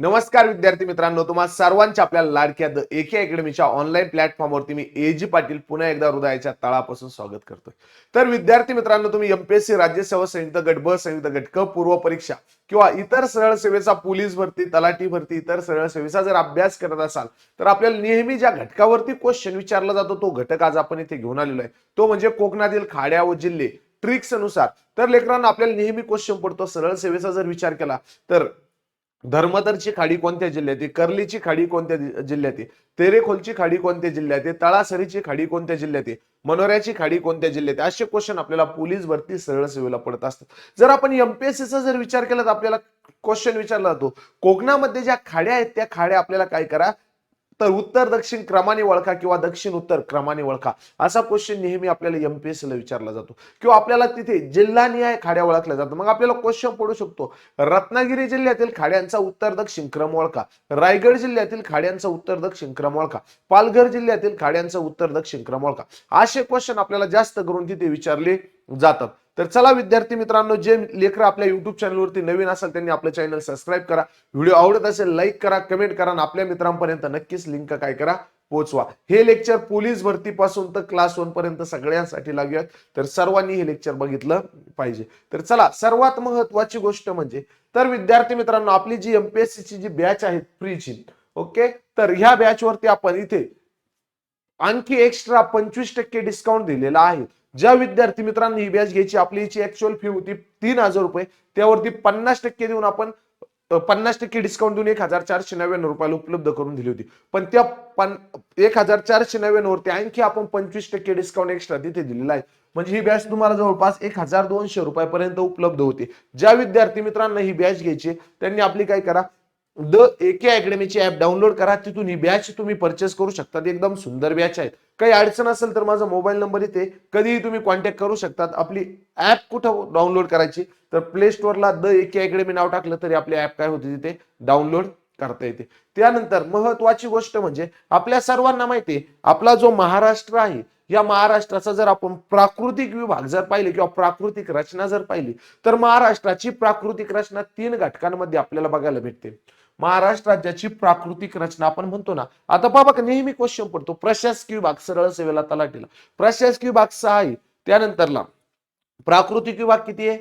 नमस्कार विद्यार्थी मित्रांनो तुम्हा सर्वांच्या आपल्या लाडक्या द एके अकॅडमीच्या ऑनलाईन प्लॅटफॉर्मवरती मी ए जी पाटील पुन्हा एकदा हृदयाच्या तळापासून स्वागत करतोय. तर विद्यार्थी मित्रांनो तुम्ही एमपीएससी राज्यसेवा संयुक्त गट ब संयुक्त गट क पूर्व परीक्षा किंवा इतर सरळ सेवेचा पोलीस भरती तलाठी भरती इतर सरळ सेवेचा जर अभ्यास करत असाल तर आपल्याला नेहमी ज्या घटकावरती क्वेश्चन विचारला जातो तो घटक आज आपण इथे घेऊन आलेलो आहे. तो म्हणजे कोकणातील खाड्या व जिल्हे. ट्रिक्स अनुसार तर लेकरांना आपल्याला नेहमी क्वेश्चन पडतो सरळ सेवेचा जर विचार केला तर धर्मदरची खाडी कोणत्या जिल्ह्यात आहे? कर्लीची खाडी कोणत्या जिल्ह्यात आहे? तेरेखोलची खाडी कोणत्या जिल्ह्यात आहे? तळासरीची खाडी कोणत्या जिल्ह्यात आहे? मनोऱ्याची खाडी कोणत्या जिल्ह्यात आहे? असे क्वेश्चन आपल्याला पोलीस भरती सरळ सेवेला पडत असतात. जर आपण एमपीएससीचा जर विचार केला तर आपल्याला क्वेश्चन विचारला जातो. कोकणामध्ये ज्या खाड्या आहेत त्या खाड्या आपल्याला काय करा? तर उत्तर दक्षिण क्रमाने ओळखा किंवा दक्षिण उत्तर क्रमाने ओळखा असा क्वेश्चन नेहमी आपल्याला एमपीएससी ला विचारला जातो. किंवा आपल्याला तिथे जिल्हानिहाय खाड्या ओळखल्या जातात. मग आपल्याला क्वेश्चन पडू शकतो. रत्नागिरी जिल्ह्यातील खाड्यांचा उत्तर दक्षिण क्रम ओळखा. रायगड जिल्ह्यातील खाड्यांचा उत्तर दक्षिण क्रम ओळखा. पालघर जिल्ह्यातील खाड्यांचा उत्तर दक्षिण क्रम ओळखा. असे क्वेश्चन आपल्याला जास्त करून तिथे विचारले जातात. तर चला विद्यार्थी मित्रांनो जे लेकर आपल्या युट्यूब चॅनलवरती नवीन असेल त्यांनी आपलं चॅनल सबस्क्राईब करा. व्हिडिओ आवडत असेल लाईक करा कमेंट करा आणि आपल्या मित्रांपर्यंत नक्कीच लिंक काय करा पोहोचवा. हे लेक्चर पोलीस भरतीपासून तर क्लास वन पर्यंत सगळ्यांसाठी लागूयात तर सर्वांनी हे लेक्चर बघितलं पाहिजे. तर चला सर्वात महत्वाची गोष्ट म्हणजे तर विद्यार्थी मित्रांनो आपली जी एमपीएससी ची जी बॅच आहे फ्रीची ओके तर ह्या बॅच वरती आपण इथे आणखी एक्स्ट्रा पंचवीस टक्के डिस्काउंट दिलेला आहे. ज्या विद्यार्थी मित्रांनी ही बॅच घ्यायची आपली हिची ऍक्च्युअल फी होती तीन हजार रुपये. त्यावरती पन्नास टक्के देऊन आपण पन्नास टक्के डिस्काउंट देऊन एक हजार चारशे नव्याण्णव रुपयाला उपलब्ध करून दिली होती. पण त्या पन एक हजार चारशे नव्याण्णववरती आणखी आपण पंचवीस टक्के डिस्काउंट एक्स्ट्रा तिथे दिलेला आहे. म्हणजे ही बॅच तुम्हाला जवळपास एक हजार दोनशे रुपयापर्यंत उपलब्ध होते. ज्या विद्यार्थी मित्रांना ही बॅच घ्यायची त्यांनी आपली काय करा द एके अकॅडमीची ऍप डाउनलोड करा. तिथून ही बॅच तुम्ही परचेस करू शकता. एकदम सुंदर बॅच आहेत काही अडचण असेल तर माझा मोबाईल नंबर इथे. कधीही तुम्ही कॉन्टॅक्ट करू शकतात. आपली ऍप कुठं डाउनलोड करायची? तर प्ले स्टोअरला द एके अकॅडमी नाव टाकलं तरी आपली ऍप काय होते तिथे? डाउनलोड करता येते. त्यानंतर महत्वाची गोष्ट म्हणजे आपल्या सर्वांना माहिती आपला जो महाराष्ट्र आहे या महाराष्ट्राचा जर आपण प्राकृतिक विभाग जर पाहिले किंवा प्राकृतिक रचना जर पाहिली तर महाराष्ट्राची प्राकृतिक रचना तीन घटकांमध्ये आपल्याला बघायला भेटते. महाराष्ट्र राज्याची प्राकृतिक रचना आपण म्हणतो ना आता बाबा नेहमी क्वेश्चन पडतो प्रशासकीय विभाग सरळ सेवेला तलाठीला प्रशासकीय विभाग सहा आहे त्यानंतरला प्राकृतिक विभाग किती आहे?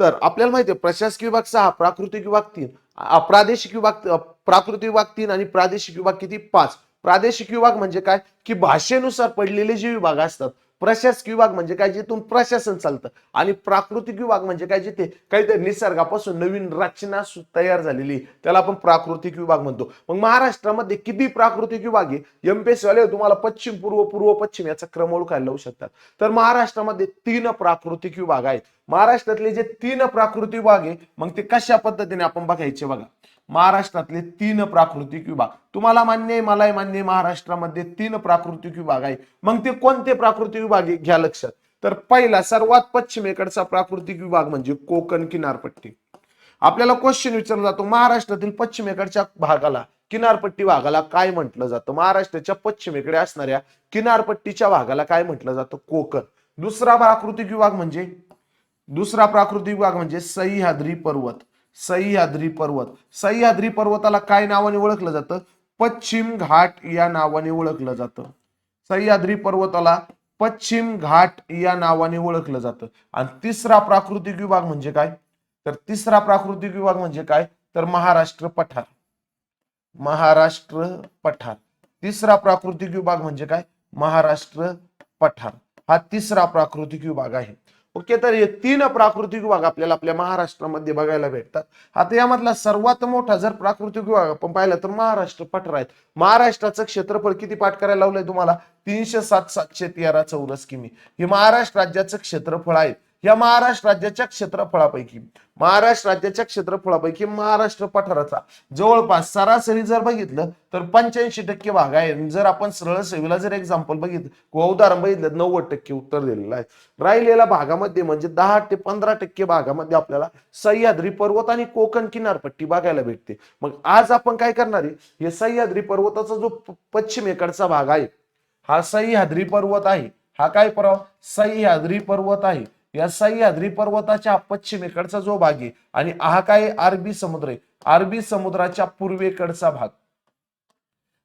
तर आपल्याला माहिती आहे प्रशासकीय विभाग सहा प्राकृतिक विभाग तीन प्रादेशिक विभाग प्राकृतिक विभाग तीन आणि प्रादेशिक विभाग किती? पाच. प्रादेशिक विभाग म्हणजे काय? की भाषेनुसार पडलेले जे विभाग असतात प्रशासकीय विभाग म्हणजे काय? जिथून प्रशासन चालतं. आणि प्राकृतिक विभाग म्हणजे काय? जिथे काहीतरी निसर्गापासून नवीन रचना तयार झालेली. त्याला आपण प्राकृतिक विभाग म्हणतो. मग महाराष्ट्रामध्ये किती प्राकृतिक विभाग आहे? एमपीएससी वाले तुम्हाला पश्चिम पूर्व पूर्व पश्चिम याचा क्रम ओळखायला लावू शकतात. तर महाराष्ट्रामध्ये तीन प्राकृतिक विभाग आहेत. महाराष्ट्रातले जे तीन प्राकृतिक विभाग आहे मग ते कशा पद्धतीने आपण बघायचे बघा. महाराष्ट्रातले तीन प्राकृतिक विभाग. तुम्हाला मान्य आहे मलाही मान्य आहे महाराष्ट्रामध्ये तीन प्राकृतिक विभाग आहे मग ते कोणते प्राकृतिक विभाग आहे? घ्या लक्षात. तर पहिला सर्वात पश्चिमेकडचा प्राकृतिक विभाग म्हणजे कोकण किनारपट्टी. आपल्याला क्वेश्चन विचारला जातो महाराष्ट्रातील पश्चिमेकडच्या भागाला किनारपट्टी भागाला काय म्हटलं जातं? महाराष्ट्राच्या पश्चिमेकडे असणाऱ्या किनारपट्टीच्या भागाला काय म्हटलं जातं? कोकण. दुसरा प्राकृतिक विभाग म्हणजे? दुसरा प्राकृतिक विभाग म्हणजे सह्याद्री पर्वत. सह्याद्री पर्वत. सह्याद्री पर्वताला काय नावाने ओळखलं जातं? पश्चिम घाट या नावाने ओळखलं जातं. सह्याद्री पर्वताला पश्चिम घाट या नावाने ओळखलं जातं. आणि तिसरा प्राकृतिक विभाग म्हणजे काय? तर तिसरा प्राकृतिक विभाग म्हणजे काय? तर महाराष्ट्र पठार. महाराष्ट्र पठार. तिसरा प्राकृतिक विभाग म्हणजे काय? महाराष्ट्र पठार. हा तिसरा प्राकृतिक विभाग आहे. ओके तर हे तीन प्राकृतिक विभाग आपल्याला आपल्या महाराष्ट्रामध्ये बघायला भेटतात. आता यामधला सर्वात मोठा जर प्राकृतिक विभाग आपण पाहिला तर महाराष्ट्र पठार आहेत. महाराष्ट्राचं क्षेत्रफळ किती पाठ करायला लावलंय तुम्हाला? तीनशे सात सातशे तेरा चौरस किमी. हे महाराष्ट्र राज्याचं क्षेत्रफळ आहे. या महाराष्ट्र राज्याच्या क्षेत्रफळापैकी महाराष्ट्र राज्याच्या क्षेत्रफळापैकी महाराष्ट्र पठाराचा जवळपास सरासरी जर बघितलं तर पंच्याऐंशी टक्के भाग आहे. आणि जर आपण सरळ सेवेला जर एक्झाम्पल बघितलं किंवा उदाहरण बघितलं नव्वद टक्के उत्तर दिलेलं आहे. राहिलेल्या भागामध्ये म्हणजे दहा ते पंधरा टक्के भागामध्ये आपल्याला सह्याद्री पर्वत आणि कोकण किनारपट्टी बघायला भेटते. मग आज आपण काय करणार आहे? हे सह्याद्री पर्वताचा जो पश्चिमेकडचा भाग आहे हा सह्याद्री पर्वत आहे. हा काय पर्वत सह्याद्री पर्वत आहे. या सह्याद्री पर्वताच्या पश्चिमेकडचा जो भाग आहे आणि हा काय अरबी समुद्र आहे. अरबी समुद्राच्या पूर्वेकडचा भाग.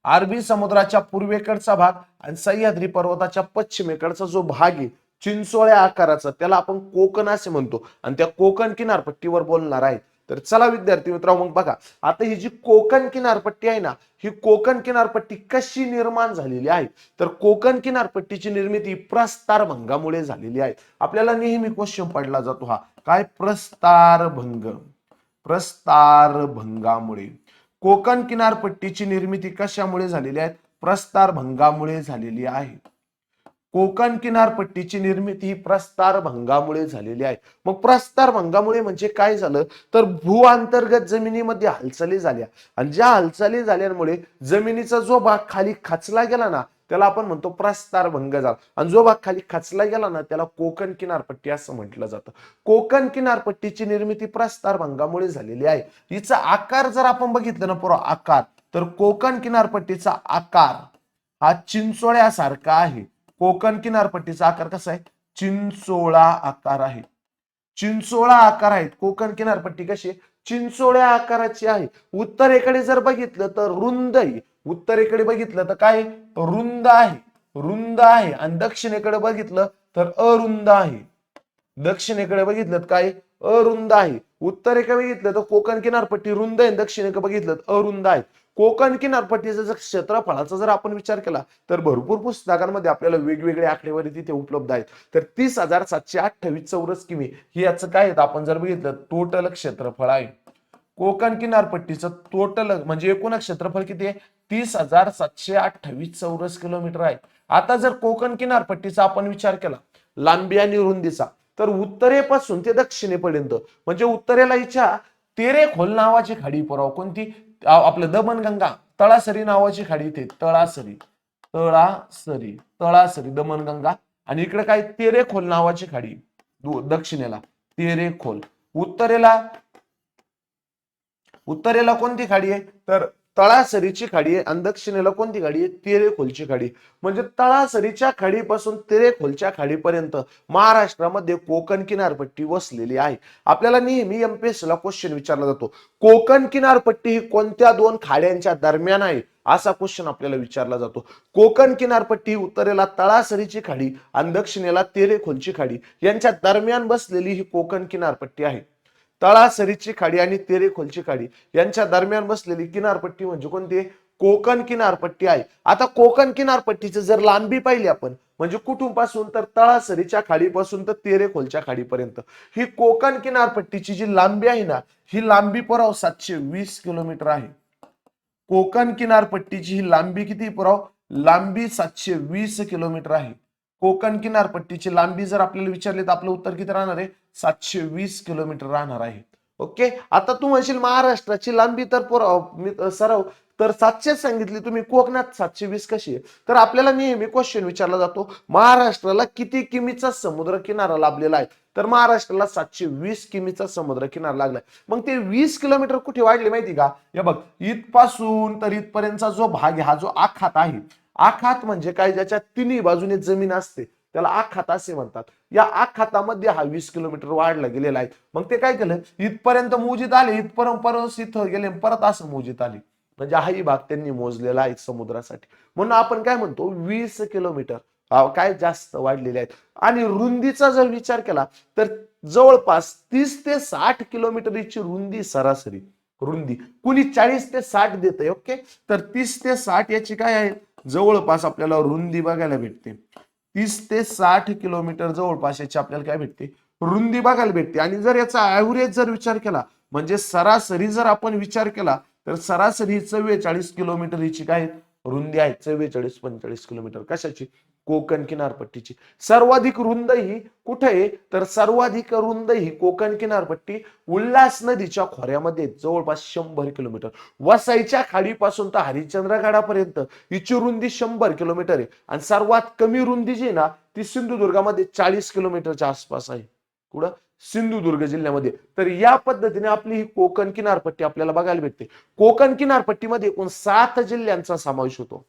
अरबी समुद्राच्या पूर्वेकडचा भाग आणि सह्याद्री पर्वताच्या पश्चिमेकडचा जो भाग आहे चिंचोळ्या आकाराचा त्याला आपण कोकण असे म्हणतो. आणि त्या कोकण किनारपट्टीवर बोलणार आहे तर चला विद्यार्थी मित्रांनो मग बघा. आता ही जी कोकण किनारपट्टी आहे ना ही कोकण किनारपट्टी कशी निर्माण झालेली आहे? तर कोकण किनारपट्टीची निर्मिती प्रस्तार भंगामुळे झालेली आहे. आपल्याला नेहमी क्वेश्चन पडला जातो हा काय प्रस्तार भंग? प्रस्तार भंगामुळे. कोकण किनारपट्टीची निर्मिती कशामुळे झालेली आहे? प्रस्तार भंगामुळे झालेली आहे. कोकण किनारपट्टीची निर्मिती ही प्रस्तार भंगामुळे झालेली आहे. मग प्रस्तार भंगामुळे म्हणजे काय झालं? तर भू अंतर्गत जमिनीमध्ये हालचाली झाल्या. आणि ज्या हालचाली झाल्यामुळे जमिनीचा जो भाग खाली खचला गेला ना त्याला आपण म्हणतो प्रस्तार भंग झाला. आणि जो भाग खाली खचला गेला ना त्याला कोकण किनारपट्टी असं म्हटलं जातं. कोकण किनारपट्टीची निर्मिती प्रस्तार भंगामुळे झालेली आहे. हिचा आकार जर आपण बघितलं ना पुरा आकार तर कोकण किनारपट्टीचा आकार हा चिंचोळ्यासारखा आहे. कोकण किनारपट्टीचा आकार कसा आहे? चिंचोळा आकार आहे. चिंचोळा आकार आहेत. कोकण किनारपट्टी कशी आहे? चिंचोळ्या आकाराची आहे. उत्तरेकडे जर बघितलं तर रुंद आहे. उत्तरेकडे बघितलं तर काय? रुंद आहे. रुंद आहे. आणि दक्षिणेकडे बघितलं तर अरुंद आहे. दक्षिणेकडे बघितलं तर काय? अरुंद आहे. उत्तरेकडे बघितलं तर कोकण किनारपट्टी रुंद आहे दक्षिणेकडे बघितलं तर अरुंद आहे. कोकण किनारपट्टीचं जर क्षेत्रफळाचा जर आपण विचार केला तर भरपूर पुस्तकांमध्ये आपल्याला वेगवेगळे आकडेवारी तिथे उपलब्ध आहेत. तर तीस हजार सातशे अठ्ठावीस चौरस किमी ही याचं काय आहेत? आपण जर बघितलं टोटल क्षेत्रफळ आहे. कोकण किनारपट्टीचं टोटल म्हणजे एकूण क्षेत्रफळ किती आहे? तीस हजार सातशे अठ्ठावीस चौरस किलोमीटर आहे. आता जर कोकण किनारपट्टीचा आपण विचार केला लांबी आणि रुंदीचा तर उत्तरेपासून ते दक्षिणेपर्यंत म्हणजे उत्तरेला हिच्या तेरेखोल नावाची खाडी पुराव. कोणती? आपलं दमनगंगा तळासरी नावाची खाडी इथे तळासरी तळासरी तळासरी दमनगंगा आणि इकडे काय तेरेखोल नावाची खाडी दक्षिणेला तेरेखोल. उत्तरेला उत्तरेला कोणती खाडी आहे? तर तळासरीची खाडी आहे आणि दक्षिणेला कोणती खाडी आहे? तेरेखोलची खाडी. म्हणजे तळासरीच्या खाडीपासून तेरेखोलच्या खाडीपर्यंत महाराष्ट्रामध्ये कोकण किनारपट्टी वसलेली आहे. आपल्याला नेहमी एमपीएससी क्वेश्चन विचारला जातो. कोकण किनारपट्टी ही कोणत्या दोन खाड्यांच्या दरम्यान आहे? असा क्वेश्चन आपल्याला विचारला जातो. कोकण किनारपट्टी उत्तरेला तळासरीची खाडी आणि दक्षिणेला तेरेखोलची खाडी. यांच्या दरम्यान बसलेली ही कोकण किनारपट्टी आहे. तळासरीची खाडी आणि तेरेखोलची खाडी यांच्या दरम्यान बसलेली किनारपट्टी म्हणजे कोणती? आहे? कोकण किनारपट्टी आहे. आता कोकण किनारपट्टीची जर लांबी पाहिली आपण म्हणजे कुठूनपासून तर तळासरीच्या खाडीपासून तर तेरेखोलच्या खाडीपर्यंत. ही कोकण किनारपट्टीची जी लांबी आहे ना ही लांबी पुराव सातशे वीस किलोमीटर आहे. कोकण किनारपट्टीची ही लांबी किती पुराव? लांबी सातशे वीस किलोमीटर आहे. कोकण किनारपट्टीची लांबी जर आपल्याला विचारली तर आपलं उत्तर किती राहणार आहे? सातशे वीस किलोमीटर राहणार आहे. ओके? आता तू म्हणशील महाराष्ट्राची लांबी तर पुराव सराव तर सातशे सांगितली तुम्ही कोकणात सातशे वीस कशी आहे? तर आपल्याला नेहमी क्वेश्चन विचारला जातो महाराष्ट्राला किती किमीचा समुद्र किनारा लाभलेला आहे? तर महाराष्ट्राला सातशे वीस किमीचा समुद्र किनारा लागलाय. मग ते वीस किलोमीटर कुठे वाढले माहिती का? हे बघ इथपासून तर इथपर्यंतचा जो भाग आहे हा जो आखात आहे आखात म्हणजे काय? ज्याच्या तिन्ही बाजूने जमीन असते त्याला आखात असे म्हणतात. या आखातामध्ये हा वीस किलोमीटर वाढला गेलेला आहे. मग ते काय केलं? इथपर्यंत मोजीत आले इथपर्यंत परत इथं गेले परत असं मोजीत आले. म्हणजे हाही भाग त्यांनी मोजलेला आहे समुद्रासाठी. म्हणून आपण काय म्हणतो? वीस किलोमीटर. काय जास्त वाढलेले आहेत. आणि रुंदीचा जर विचार केला तर जवळपास तीस ते साठ किलोमीटरची रुंदी सरासरी. रुंदी. कुणी चाळीस ते साठ देते ओके? तर तीस ते साठ याची काय आहे? जवळपास आपल्याला रुंदी बघायला भेटते. तीस ते साठ किलोमीटर जवळपास याची आपल्याला काय भेटते? रुंदी बघायला भेटते. आणि जर याचा ऍव्हरेज जर विचार केला म्हणजे सरासरी जर आपण विचार केला तर सरासरी चव्वेचाळीस किलोमीटर हिची काय? रुंदी आहे. चव्वेचाळीस पंचेचाळीस किलोमीटर. कशाची? कोकण किनारपट्टीची. सर्वाधिक रुंद ही कुठे आहे? तर सर्वाधिक रुंद ही कोकण किनारपट्टी उल्हास नदीच्या खोऱ्यामध्ये जवळपास शंभर किलोमीटर. वसाईच्या खाडीपासून तर हरिश्चंद्रगडापर्यंत हिची रुंदी शंभर किलोमीटर आहे. आणि सर्वात कमी रुंदी जी आहे ना ती सिंधुदुर्गामध्ये चाळीस किलोमीटरच्या आसपास आहे. कुठं? सिंधुदुर्ग जिल्ह्यामध्ये. तर या पद्धतीने आपली ही कोकण किनारपट्टी आपल्याला बघायला भेटते. कोकण किनारपट्टीमध्ये एकूण सात जिल्ह्यांचा समावेश होतो.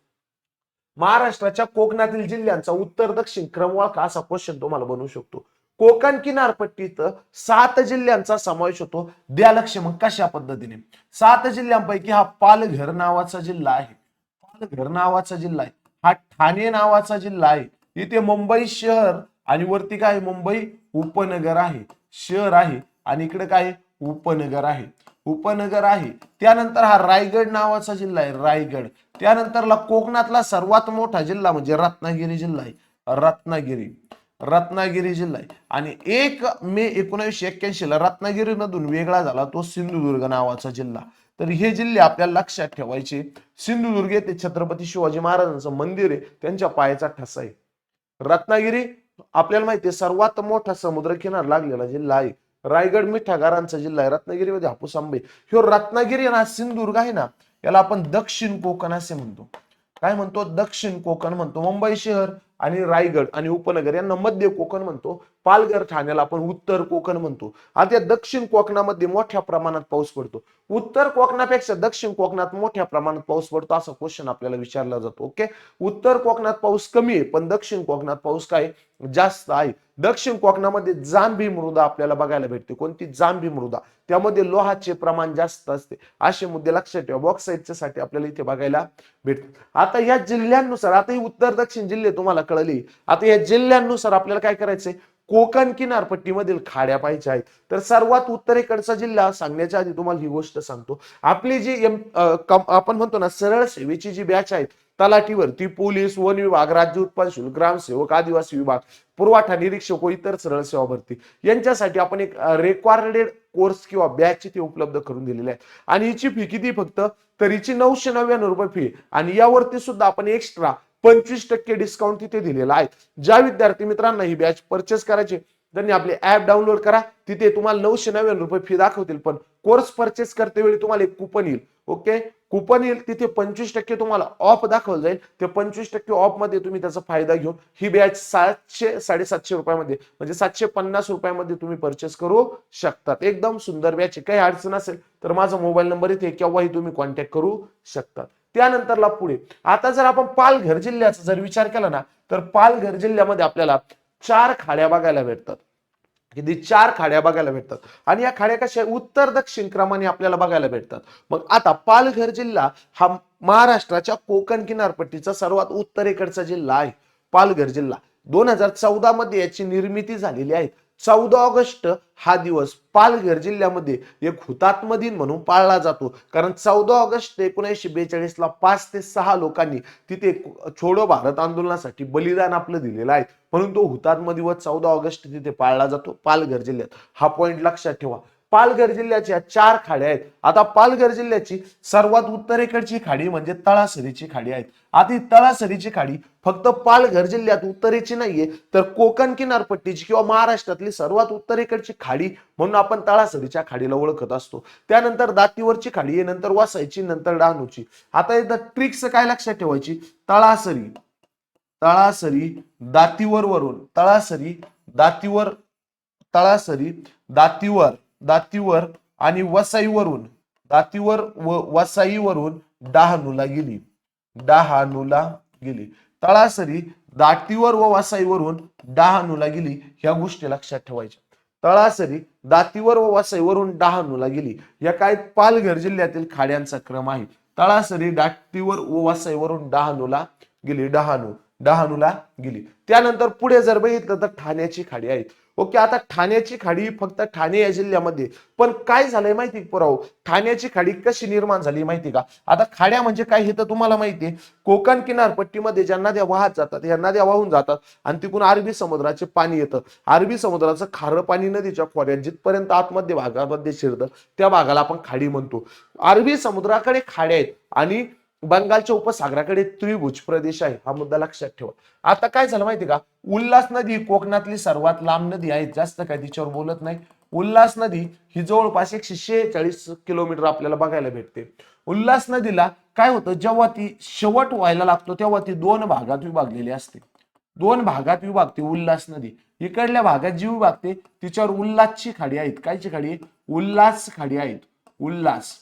महाराष्ट्राच्या कोकणातील जिल्ह्यांचा उत्तर दक्षिण क्रमवाळखा असा क्वेश्चन तुम्हाला बनवू शकतो. कोकण किनारपट्टीत सात जिल्ह्यांचा समावेश होतो. द्या लक्ष मग कशा पद्धतीने. सात जिल्ह्यांपैकी हा पालघर नावाचा जिल्हा आहे. पालघर नावाचा जिल्हा आहे. हा ठाणे नावाचा जिल्हा आहे. इथे मुंबई शहर आणि वरती काय मुंबई उपनगर आहे. शहर आहे आणि इकडे काय उपनगर आहे. उपनगर आहे. त्यानंतर हा रायगड नावाचा जिल्हा आहे रायगड. त्यानंतरला कोकणातला सर्वात मोठा जिल्हा म्हणजे रत्नागिरी जिल्हा आहे. रत्नागिरी. रत्नागिरी जिल्हा आहे. आणि एक मे एकोणीसशे एक्क्याऐंशी ला वेगळा झाला तो सिंधुदुर्ग नावाचा जिल्हा. तर हे जिल्हे आपल्याला लक्षात ठेवायचे. सिंधुदुर्ग येथे छत्रपती शिवाजी महाराजांचं मंदिर आहे. त्यांच्या पायाचा ठसा आहे. रत्नागिरी आपल्याला माहिती आहे सर्वात मोठा समुद्रकिनार लागलेला जिल्हा आहे. रायगड मिठागारांचा जिल्हा आहे रत्नागिरीमध्ये हापूस आंबे. ह्यो रत्नागिरी आणि हा सिंधुदुर्ग आहे ना याला आपण दक्षिण कोकण असे म्हणतो. काय म्हणतो? दक्षिण कोकण म्हणतो. मुंबई शहर आणि रायगड आणि उपनगर यांना मध्य कोकण म्हणतो. पालघर ठाण्याला आपण उत्तर कोकण म्हणतो. आता या दक्षिण कोकणामध्ये मोठ्या प्रमाणात पाऊस पडतो. उत्तर कोकणापेक्षा दक्षिण कोकणात मोठ्या प्रमाणात पाऊस पडतो असा क्वेश्चन आपल्याला विचारला जातो. ओके उत्तर कोकणात पाऊस कमी आहे पण दक्षिण कोकणात पाऊस काय? जास्त आहे. दक्षिण कोकणामध्ये जांभी मृदा आपल्याला बघायला भेटते. कोणती? जांभी मृदा. त्यामध्ये लोहाचे प्रमाण जास्त असते. असे मुद्दे लक्षात ठेवा. बॉक्साईडच्या साठी आपल्याला इथे बघायला भेटते. आता या जिल्ह्यांनुसार आता ही उत्तर दक्षिण जिल्हे तुम्हाला कळली. आता या जिल्ह्यांनुसार आपल्याला काय करायचंय? कोकण किनारपट्टीमधील खाड्या पाहिजे आहेत. तर सर्वात उत्तरेकडचा जिल्हा सांगण्याच्या आधी तुम्हाला ही गोष्ट सांगतो. आपली जी एम आपण म्हणतो ना सरळ सेवेची जी बॅच आहेत तलाठीवरती पोलीस वन विभाग राज्य उत्पादन शुल्क ग्रामसेवक आदिवासी विभाग पुरवठा निरीक्षक व इतर सरळ सेवा भरती. यांच्यासाठी आपण एक रेकॉर्डेड कोर्स किंवा बॅच ते उपलब्ध करून दिलेले आहे आणि हिची फी किती फक्त? तर हिची नऊशे नव्याण्णव रुपये फी आणि यावरती सुद्धा आपण एक्स्ट्रा पंचवीस टक्के डिस्काउंट तिथे दिलेला आहे. ज्या विद्यार्थी मित्रांना ही बॅच परचेस करायची त्यांनी आपले ऍप डाउनलोड करा. तिथे तुम्हाला नऊशे नव्याण्णव रुपये फी दाखवतील पण कोर्स परचेस करते वेळी तुम्हाला एक कुपन येईल. ओके कुपन येईल तिथे पंचवीस टक्के तुम्हाला ऑफ दाखवलं जाईल. ते पंचवीस टक्के ऑफमध्ये तुम्ही त्याचा फायदा घेऊन ही बॅच सातशे साडेसातशे रुपयामध्ये म्हणजे सातशे पन्नास रुपयामध्ये तुम्ही परचेस करू शकतात. एकदम सुंदर बॅच आहे. काही अडचण असेल तर माझा मोबाईल नंबर इथे केव्हाही तुम्ही कॉन्टॅक्ट करू शकतात. त्यानंतरला पुढे. आता जर आपण पालघर जिल्ह्याचा जर विचार केला ना तर पालघर जिल्ह्यामध्ये आपल्याला चार खाड्या बघायला भेटतात. किती चार खाड्या बघायला भेटतात. आणि या खाड्या कशा उत्तर दक्षिण क्रमाने आपल्याला बघायला भेटतात. मग आता पालघर जिल्हा हा महाराष्ट्राच्या कोकण किनारपट्टीचा सर्वात उत्तरेकडचा जिल्हा आहे. पालघर जिल्हा. दोन हजार चौदा मध्ये याची निर्मिती झालेली आहे. चौदा ऑगस्ट हा दिवस पालघर जिल्ह्यामध्ये एक हुतात्मा दिन म्हणून पाळला जातो. कारण चौदा ऑगस्ट एकोणीसशे बेचाळीस ला पाच ते सहा लोकांनी तिथे छोडो भारत आंदोलनासाठी बलिदान आपलं दिलेलं आहे. म्हणून तो हुतात्मा दिवस चौदा ऑगस्ट तिथे पाळला जातो. पालघर जिल्ह्यात. हा पॉइंट लक्षात ठेवा. पालघर जिल्ह्याच्या चार खाड्या आहेत. आता पालघर जिल्ह्याची सर्वात उत्तरेकडची खाडी म्हणजे तळासरीची खाडी आहेत आधी तळासरीची खाडी फक्त पालघर जिल्ह्यात उत्तरेची नाहीये तर कोकण किनारपट्टीची किंवा महाराष्ट्रातली सर्वात उत्तरेकडची खाडी म्हणून आपण तळासरीच्या खाडीला ओळखत असतो. त्यानंतर दातीवरची खाडी आहे नंतर वासायची नंतर डहाणूची. आता एकदा ट्रिक्स काय लक्षात ठेवायची? तळासरी तळासरी दातीवर वरून तळासरी दातीवर तळासरी दातीवर. दातीवर आणि वसाईवरून दातीवर व वसाईवरून डहाणूला गेली. डहाणूला गेली. तळासरी दातीवर व वसाईवरून डहाणूला गेली ह्या गोष्टी लक्षात ठेवायच्या. तळासरी दातीवर व वसाईवरून डहाणूला गेली या काय पालघर जिल्ह्यातील खाड्यांचा क्रम आहे. तळासरी दातीवर व वसाईवरून डहाणूला गेली डहाणू डहाणूला गेली. त्यानंतर पुढे जर बघितलं तर ठाण्याची खाडी आहे ओके आता ठाण्याची खाडी फक्त ठाणे या जिल्ह्यामध्ये. पण काय झालंय माहिती पुराव ठाण्याची खाडी कशी निर्माण झाली माहिती का? आता खाड्या म्हणजे काय हे तर तुम्हाला माहिती आहे कोकण किनारपट्टीमध्ये ज्या नद्या वाहत जातात या नद्या वाहून जातात आणि तिकडून अरबी समुद्राचे पाणी येतं. अरबी समुद्राचं खारं पाणी नदीच्या खोऱ्यात जिथपर्यंत आतमध्ये भागामध्ये शिरतं त्या भागाला आपण खाडी म्हणतो. अरबी समुद्राकडे खाड्या आहेत आणि बंगालच्या उपसागराकडे त्रिभुज प्रदेश आहे. हा मुद्दा लक्षात ठेवा. आता काय झालं माहिती का? उल्हास नदी कोकणातली सर्वात लांब नदी आहे. जास्त काय तिच्यावर बोलत नाही. उल्हास नदी ही जवळपास एकशे शेहेचाळीस किलोमीटर आपल्याला बघायला भेटते. उल्हास नदीला काय होतं? जेव्हा ती शेवट व्हायला लागतो तेव्हा ती दोन भागात विभागलेली असते. दोन भागात विभागते उल्हास नदी. इकडल्या भागात जी विभागते तिच्यावर उल्हासची खाडी आहेत. कायची खाडी आहे? उल्हास खाडी आहेत. उल्हास.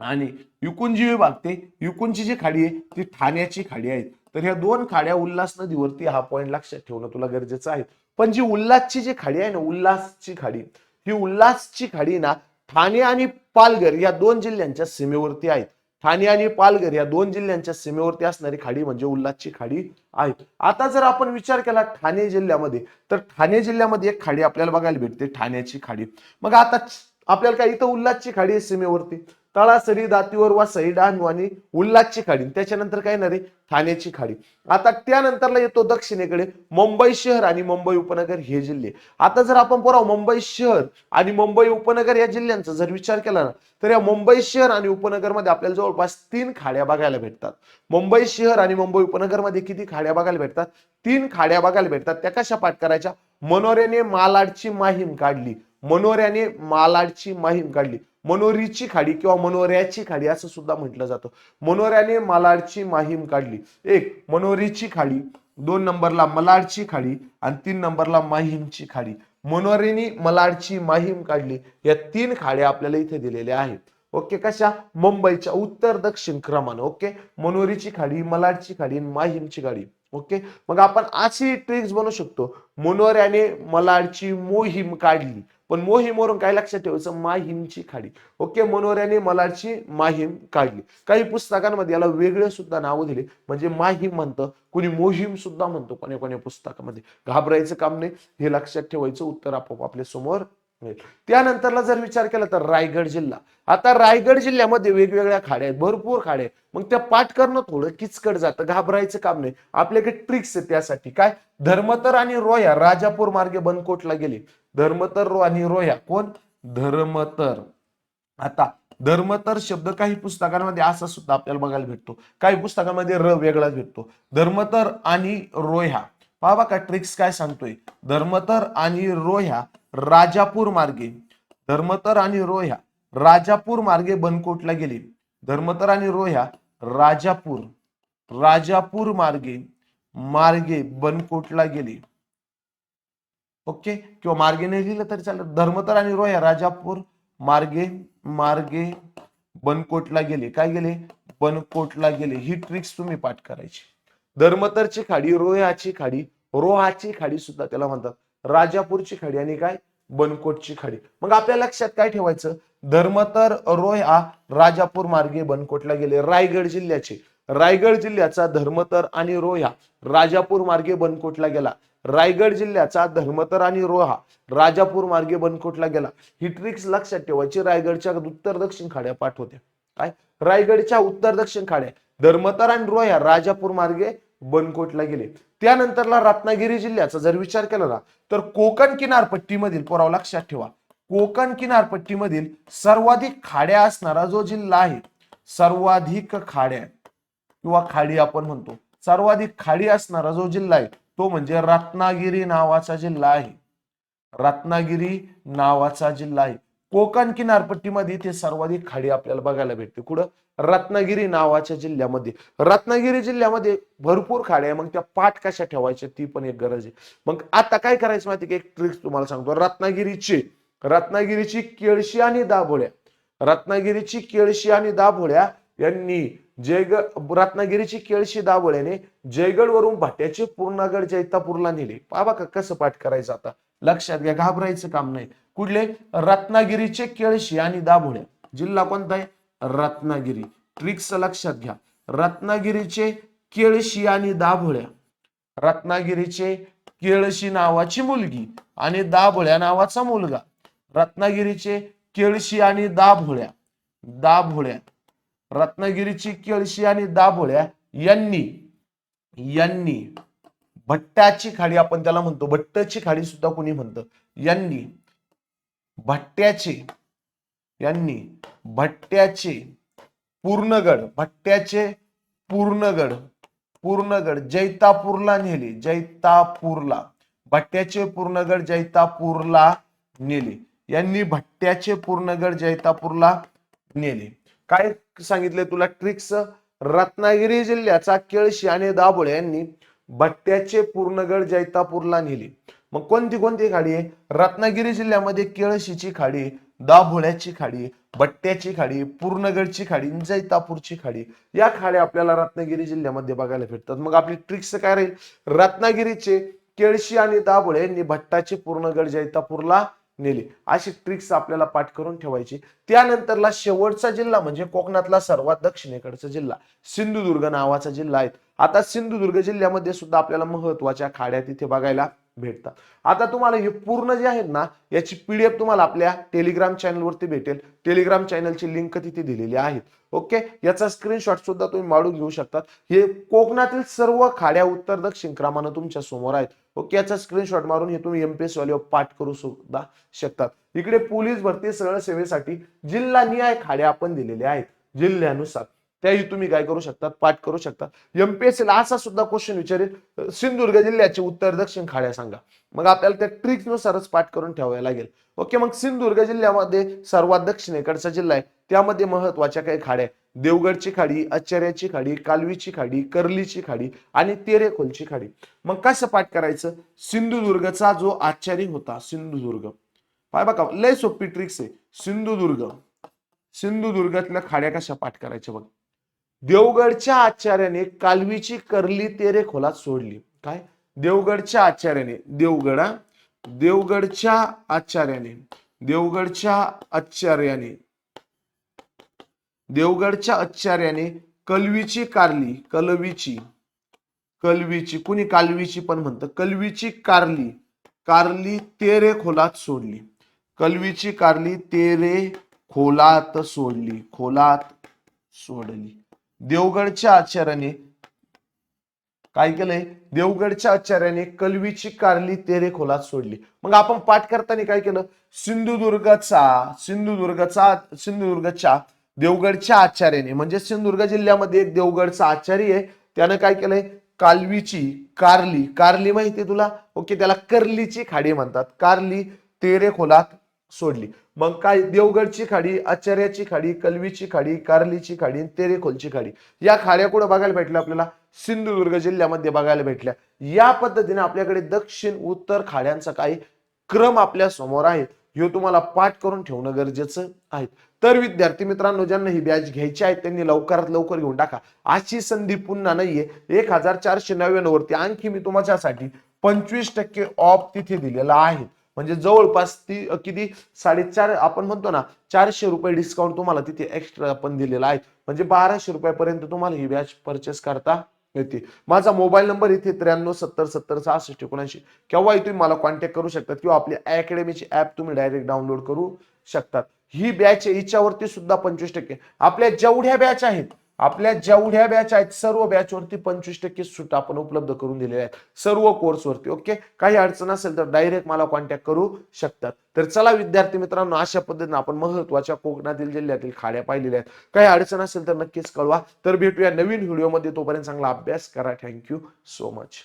आणि युकुंजी भागते युकुंची जी खाडी आहे ती ठाण्याची खाडी आहे. तर ह्या दोन खाड्या उल्हास नदीवरती हा पॉईंट लक्षात ठेवणं तुला गरजेचं आहे. पण जी उल्हासची जी खाडी आहे ना उल्हासची खाडी ही उल्हासची खाडी ना ठाणे आणि पालघर या दोन जिल्ह्यांच्या सीमेवरती आहेत. ठाणे आणि पालघर या दोन जिल्ह्यांच्या सीमेवरती असणारी खाडी म्हणजे उल्हासची खाडी आहे. आता जर आपण विचार केला ठाणे जिल्ह्यामध्ये तर ठाणे जिल्ह्यामध्ये एक खाडी आपल्याला बघायला भेटते ठाण्याची खाडी. मग आता आपल्याला काय इथं उल्हासची खाडी आहे सीमेवरती. तळासरी दातीवर वासई डहाणू आणि उल्हासची खाडी. त्याच्यानंतर काय येणार आहे? ठाण्याची खाडी. आता त्यानंतरला येतो दक्षिणेकडे. मुंबई शहर आणि मुंबई उपनगर हे जिल्हे. आता जर आपण पोराव मुंबई शहर आणि मुंबई उपनगर या जिल्ह्यांचा जर विचार केला ना तर या मुंबई शहर आणि उपनगरमध्ये आपल्याला जवळपास तीन खाड्या बघायला भेटतात. मुंबई शहर आणि मुंबई उपनगरमध्ये किती खाड्या बघायला भेटतात? तीन खाड्या बघायला भेटतात. त्या कशा पाठ करायच्या? मनोऱ्याने मालाडची माहीम काढली. मनोऱ्याने मालाडची माहीम काढली. मनोरीची खाडी किंवा मनोऱ्याची खाडी असं सुद्धा म्हटलं जातं. मनोऱ्याने मालाडची माहीम काढली. एक मनोरीची खाडी. दोन नंबरला मलाडची खाडी आणि तीन नंबरला माहीमची खाडी. मनोरेने मलाडची माहीम काढली. या तीन खाड्या आपल्याला इथे दिलेल्या आहेत. ओके कशा? मुंबईच्या उत्तर दक्षिण क्रमानं. ओके? मनोरीची खाडी मलाडची खाडी आणि माहीमची खाडी. ओके? मग आपण अशी ट्रिक्स बनवू शकतो. मनोऱ्याने मलाडची मोहीम काढली. पण मोहीमवरून काय लक्षात ठेवायचं? माहीमची खाडी. ओके मनोऱ्याने मलाची माहीम काढली. काही पुस्तकांमध्ये याला वेगळे सुद्धा नावं दिले. म्हणजे माहीम म्हणतं कुणी मोहीम सुद्धा म्हणतो कोणी कोणी पुस्तकामध्ये. घाबरायचं काम नाही. हे लक्षात ठेवायचं उत्तर आपोआप आपल्यासमोर त्यानंतरला जर विचार केला तर रायगड जिल्हा. आता रायगड जिल्ह्यामध्ये वेगवेगळ्या खाड्या आहेत भरपूर खाड्या आहेत. मग त्या पाठ करणं थोडं किचकट जातं घाबरायचं काम नाही. आपल्याकडे ट्रिक्स आहे त्यासाठी. काय? धर्मतर आणि रोया राजापूर मार्गे बनकोटला गेले. धर्मतर रो आणि रोया. कोण? धर्मतर. आता धर्मतर शब्द काही पुस्तकांमध्ये असा सुद्धा आपल्याला बघायला भेटतो. काही पुस्तकांमध्ये र वेगळाच भेटतो. धर्मतर आणि रोह्या पहा बघा ट्रिक्स काय सांगतोय. धर्मतर आणि रोह्या राजापूर मार्गे. धर्मतर आणि रोह्या राजापूर मार्गे बनकोटला गेले. धर्मतर आणि रोह्या राजापूर राजापूर मार्गे मार्गे बनकोटला गेले. ओके? किंवा मार्गे नाही लिहिलं तरी चालेल. धर्मतर आणि रोह्या राजापूर मार्गे मार्गे बनकोटला गेले. काय गेले? बनकोटला गेले. ही ट्रिक्स तुम्ही पाठ करायची. धर्मतरची खाडी रोयाची खाडी रोहाची खाडी सुद्धा त्याला म्हणतात. राजापूरची खाडी आणि काय? बनकोटची खाडी. मग आपल्या लक्षात काय ठेवायचं? धर्मतर रोया राजापूर मार्गे बनकोटला गेले. रायगड जिल्ह्याचे. रायगड जिल्ह्याचा धर्मतर आणि रोया राजापूर मार्गे बनकोटला गेला. रायगड जिल्ह्याचा धर्मतर आणि रोहा राजापूर मार्गे बनकोटला गेला. ही ट्रिक्स लक्षात ठेवायची. रायगडच्या उत्तर दक्षिण खाड्या पाठवत्या काय? रायगडच्या उत्तर दक्षिण खाड्या. धर्मतर आणि रोया राजापूर मार्गे बनकोटला गेले. त्यानंतरला रत्नागिरी जिल्ह्याचा जर विचार केला ना तर कोकण किनारपट्टीमधील पोराव लक्षात ठेवा कोकण किनारपट्टीमधील सर्वाधिक खाड्या असणारा जो जिल्हा आहे सर्वाधिक खाड्या किंवा खाडी आपण म्हणतो सर्वाधिक खाडी असणारा जो जिल्हा आहे तो म्हणजे रत्नागिरी नावाचा जिल्हा आहे. रत्नागिरी नावाचा जिल्हा आहे. कोकण किनारपट्टीमध्ये इथे सर्वाधिक खाडी आपल्याला बघायला भेटते. कुठं? रत्नागिरी नावाच्या जिल्ह्यामध्ये. रत्नागिरी जिल्ह्यामध्ये भरपूर खाड्या आहे. मग त्या पाठ कशा ठेवायच्या ती पण एक गरज आहे. मग आता काय करायचं माहिती की? एक ट्रिक्स तुम्हाला सांगतो. रत्नागिरीची रत्नागिरीची केळशी आणि दाभोळ्या. रत्नागिरीची केळशी आणि दाभोळ्या यांनी जयगड रत्नागिरीची केळशी दाभोळ्याने जयगडवरून भाट्याचे पूर्णागड जैतापूरला नेले. बाबा का कसं पाठ करायचं आता? लक्षात घ्या घाबरायचं काम नाही. कुठले? रत्नागिरीचे केळशी आणि दाभोळ्या. जिल्हा कोणता आहे? रत्नागिरी. ट्रिक्स लक्षात घ्या. रत्नागिरीचे केळशी आणि दाभोळ्या. रत्नागिरीचे केळशी नावाची मुलगी आणि दाभोळ्या नावाचा मुलगा. रत्नागिरीचे केळशी आणि दाभोळ्या. दाभोळ्या. रत्नागिरीची केळशी आणि दाभोळ्या यांनी यांनी भट्टाची खाडी आपण त्याला म्हणतो. भट्टची खाडी सुद्धा कोणी म्हणतं? यांनी भट्ट्याचे यांनी भट्ट्याचे पूर्णगड भट्ट्याचे पूर्णगड पूर्णगड जैतापूरला नेले. जैतापूरला. भट्ट्याचे पूर्णगड जैतापूरला नेले. यांनी भट्ट्याचे पूर्णगड जैतापूरला नेले. काय सांगितले तुला ट्रिक्स रत्नागिरी जिल्ह्याचा केळशी आणि दाभोळे यांनी भट्ट्याचे पूर्णगड जैतापूरला नेली. मग कोणती कोणती खाडी आहे? रत्नागिरी जिल्ह्यामध्ये केळशीची खाडी दाभोळ्याची खाडी भट्ट्याची खाडी पूर्णगडची खाडी जैतापूरची खाडी. या खाड्या आपल्याला रत्नागिरी जिल्ह्यामध्ये बघायला भेटतात. मग आपली ट्रिक्स काय राहील? रत्नागिरीचे केळशी आणि दाभोळे यांनी भट्टाची पूर्णगड जैतापूरला नेली. अशी ट्रिक्स आपल्याला पाठ करून ठेवायची. त्यानंतरला शेवटचा जिल्हा म्हणजे कोकणातला सर्वात दक्षिणेकडचा जिल्हा. सिंधुदुर्ग नावाचा जिल्हा आहे. आता सिंधुदुर्ग जिल्ह्यामध्ये सुद्धा आपल्याला महत्त्वाच्या खाड्या तिथे बघायला भेटतात. आता तुम्हाला हे पूर्ण जे आहेत ना याची पीडीएफ तुम्हाला आपल्या टेलिग्राम चॅनलवरती भेटेल. टेलिग्राम चॅनलची लिंक तिथे दिलेली आहे. ओके याचा स्क्रीनशॉट सुद्धा तुम्ही माडून घेऊ शकतात हे कोकणातील सर्व खाड्या उत्तर दक्षिण क्रमानं तुमच्यासमोर आहेत. ओके याचा स्क्रीनशॉट मारून हे तुम्ही एमपीएस वाले पाठ करू सुद्धा शकतात. इकडे पोलीस भरती सरळ सेवेसाठी जिल्हा निहाय खाड्या आपण दिलेल्या आहेत. जिल्ह्यानुसार. त्याही तुम्ही काय करू शकतात पाठ करू शकता एमपीएससीला असा सुद्धा क्वेश्चन विचारेल सिंधुदुर्ग जिल्ह्याचे उत्तर दक्षिण खाड्या सांगा. मग आपल्याला त्या ट्रिक्स नुसारच पाठ करून ठेवायला लागेल. ओके मग सिंधुदुर्ग जिल्ह्यामध्ये सर्वात दक्षिणेकडचा जिल्हा आहे. त्यामध्ये महत्त्वाच्या काही खाड्या देवगडची खाडी आचार्याची खाडी कालवीची खाडी कर्लीची खाडी आणि तेरेखोलची खाडी. मग कसं पाठ करायचं? सिंधुदुर्गचा जो आचार्य होता सिंधुदुर्ग. पाय बघा लय सोपी ट्रिक्स आहे. सिंधुदुर्ग. सिंधुदुर्गातल्या खाड्या कशा पाठ करायच्या बघ. देवगडच्या आचार्याने कालवीची करली तेरे खोलात सोडली. काय? देवगडच्या आचार्याने. देवगड हा? देवगडच्या आचार्याने. देवगडच्या आचार्याने. देवगडच्या आचार्याने कलवीची कारली. कलवीची. कलवीची. कुणी? कालवीची पण म्हणतं. कलवीची कारली. कारली तेरे खोलात सोडली. कलवीची कारली तेरे खोलात सोडली. खोलात सोडली. देवगडच्या आचार्याने काय केलंय? देवगडच्या आचार्याने कलवीची कारली तेरे खोलात सोडली. मग आपण पाठ करताना काय केलं? सिंधुदुर्गचा सिंधुदुर्गचा सिंधुदुर्गच्या देवगडच्या आचार्याने म्हणजे सिंधुदुर्ग जिल्ह्यामध्ये एक देवगडचा आचार्य आहे त्यानं काय केलंय? कालवीची कारली. कारली माहिती तुला? ओके त्याला कर्लीची खाडी म्हणतात. कारली तेरे खोलात सोडली. मग काय देवगडची खाडी आचार्याची खाडी कलवीची खाडी कारलीची खाडी तेरेखोलची खाडी. या खाड्या कुठं बघायला भेटल्या आपल्याला? सिंधुदुर्ग जिल्ह्यामध्ये बघायला भेटल्या. या पद्धतीने आपल्याकडे दक्षिण उत्तर खाड्यांचा काही क्रम आपल्यासमोर आहे हे तुम्हाला पाठ करून ठेवणं गरजेचं आहे. तर विद्यार्थी मित्रांनो ज्यांना ही बॅच घ्यायची आहे त्यांनी लवकरात लवकर घेऊन टाका. अशी संधी पुन्हा नाहीये. एक हजार चारशे नव्याण्णव वरती आणखी मी तुमच्यासाठी पंचवीस टक्के ऑफ तिथे दिलेला आहे. म्हणजे जवळपास ती किती? साडेचार आपण म्हणतो ना चारशे रुपये डिस्काउंट तुम्हाला तिथे एक्स्ट्रा आपण दिलेला आहे. म्हणजे बाराशे रुपयापर्यंत तुम्हाला ही बॅच परचेस करता येते. माझा मोबाईल नंबर इथे त्र्याण्णव सत्तर सत्तर सहासष्ट एकोणऐंशी. केव्हाही तुम्ही मला कॉन्टॅक्ट करू शकतात किंवा आपल्या अकॅडमीची ऍप तुम्ही डायरेक्ट डाउनलोड करू शकतात. ही बॅच याच्यावरती सुद्धा पंचवीस टक्के. आपल्या जेवढ्या बॅच आहेत आपल्या जेवढ्या बॅच आहेत सर्व बॅच वरती पंचवीस टक्के सूट आपण उपलब्ध करून दिलेल्या आहेत. सर्व कोर्स वरती ओके काही अडचण असेल तर डायरेक्ट मला कॉन्टॅक्ट करू शकतात. तर चला विद्यार्थी मित्रांनो अशा पद्धतीने आपण महत्त्वाच्या कोकणातील जिल्ह्यातील खाड्या पाहिलेल्या आहेत. काही अडचण असेल तर नक्कीच कळवा. तर भेटूया नवीन व्हिडिओमध्ये तोपर्यंत चांगला अभ्यास करा. Thank you so much